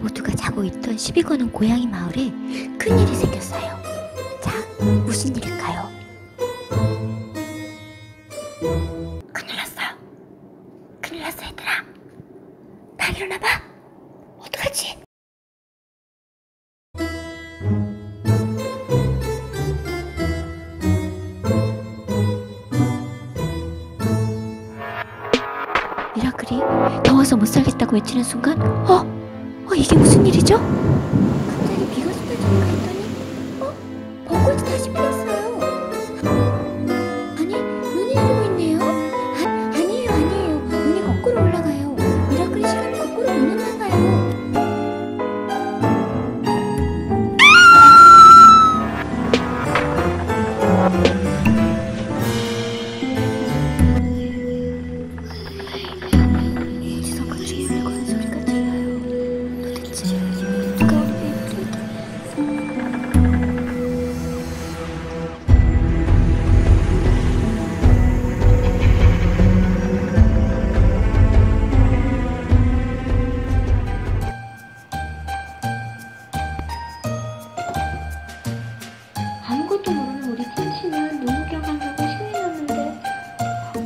모두가 자고 있던 시비 거는 고양이 마을에 큰일이 생겼어요. 자, 무슨 일일까요? 큰일 났어요. 큰일 났어, 얘들아. 다 일어나봐. 어떡하지? 미라클이 더워서 못 살겠다고 외치는 순간, 어? 어, 이게 무슨 일이죠? 갑자기 비가 쏟아지니까 했더니, 어? 벚꽃이 다시 피었어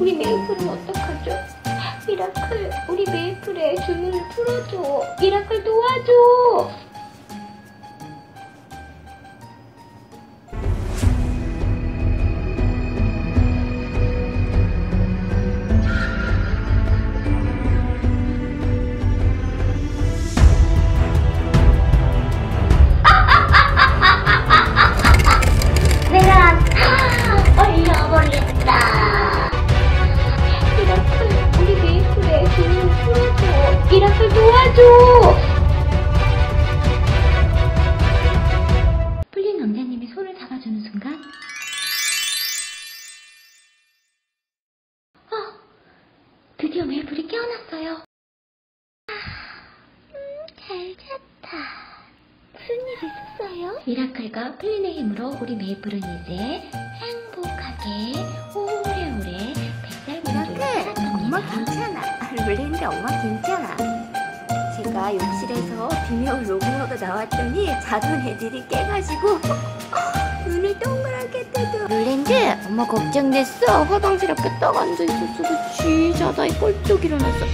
우리 메이플은 어떡하죠? 미라클 우리 메이플의 주문을 풀어줘 미라클 도와줘 미라클 도와줘 풀린 왕자님이 손을 잡아주는 순간 어, 드디어 메이플이 깨어났어요 음, 잘 잤다 무슨 일 있었어요? 미라클과 플린의 힘으로 우리 메이플은 이제 행복하게 오래오래 뱃살 공주를 미라클, 엄마 살았답니다. 괜찮아. 놀랬는데 엄마 괜찮아. 제가 욕실에서 비밀 로그로가 나왔더니 자던 애들이 깨가지고 눈을 동그랗게 뜨고 롤랜드 엄마 걱정됐어. 화장실 앞에 딱 앉아있었어. 그치 자다이 뻘쩍 일어났어